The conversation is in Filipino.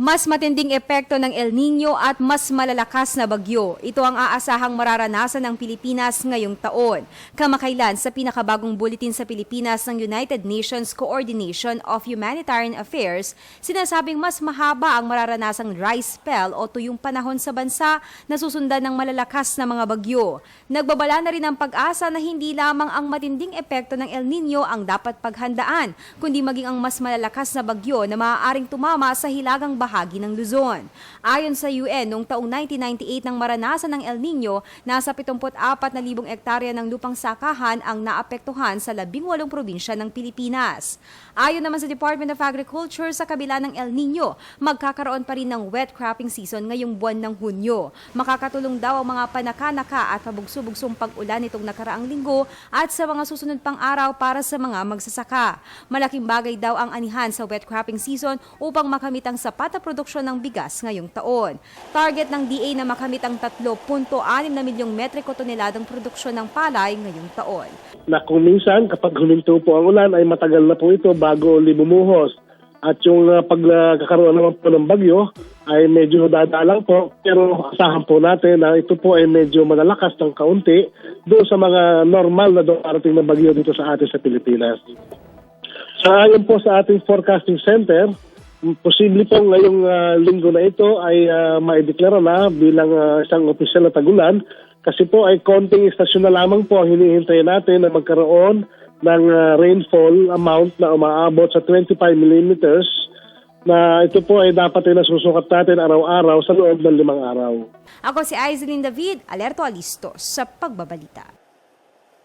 Mas matinding epekto ng El Nino at mas malalakas na bagyo. Ito ang aasahang mararanasan ng Pilipinas ngayong taon. Kamakailan sa pinakabagong bulletin sa Pilipinas ng United Nations Coordination of Humanitarian Affairs, sinasabing mas mahaba ang mararanasang dry spell o tuyong panahon sa bansa na susundan ng malalakas na mga bagyo. Nagbabala na rin ang pag-asa na hindi lamang ang matinding epekto ng El Nino ang dapat paghandaan, kundi maging ang mas malalakas na bagyo na maaaring tumama sa hilagang bahagi ng Luzon. Ayon sa UN, noong taong 1998 nang maranasan ng El Nino, nasa 74,000 ektarya ng lupang sakahan ang naapektuhan sa 18 probinsya ng Pilipinas. Ayon naman sa Department of Agriculture, sa kabila ng El Nino, magkakaroon pa rin ng wet cropping season ngayong buwan ng Hunyo. Makakatulong daw ang mga panaka-naka at pabugso-bugsong pag-ulan nitong nakaraang linggo at sa mga susunod pang araw para sa mga magsasaka. Malaking bagay daw ang anihan sa wet cropping season upang makamit ang sapat na produksyon ng bigas ngayong taon. Target ng DA na makamit ang 3.6 na milyong metriko toneladang produksyon ng palay ngayong taon. na kung minsan kapag huminto po ang ulan ay matagal na po ito bago uli bumuhos. At yung uh, pagkakaroon naman po ng bagyo ay medyo dadalang po pero asahan po natin na ito po ay medyo malalakas ng kaunti doon sa mga normal na darating na bagyo dito sa atin sa Pilipinas. Sa ayon po sa ating forecasting center, posible po ngayong ah, linggo na ito ay uh, maideklara na bilang ah, isang opisyal na tagulan kasi po ay konting istasyon na lamang po ang hinihintay natin na magkaroon ng ah, rainfall amount na umaabot sa 25 millimeters na ito po ay dapat ay nasusukat natin araw-araw sa loob ng limang araw. Ako si Aizelin David, alerto alistos sa pagbabalita.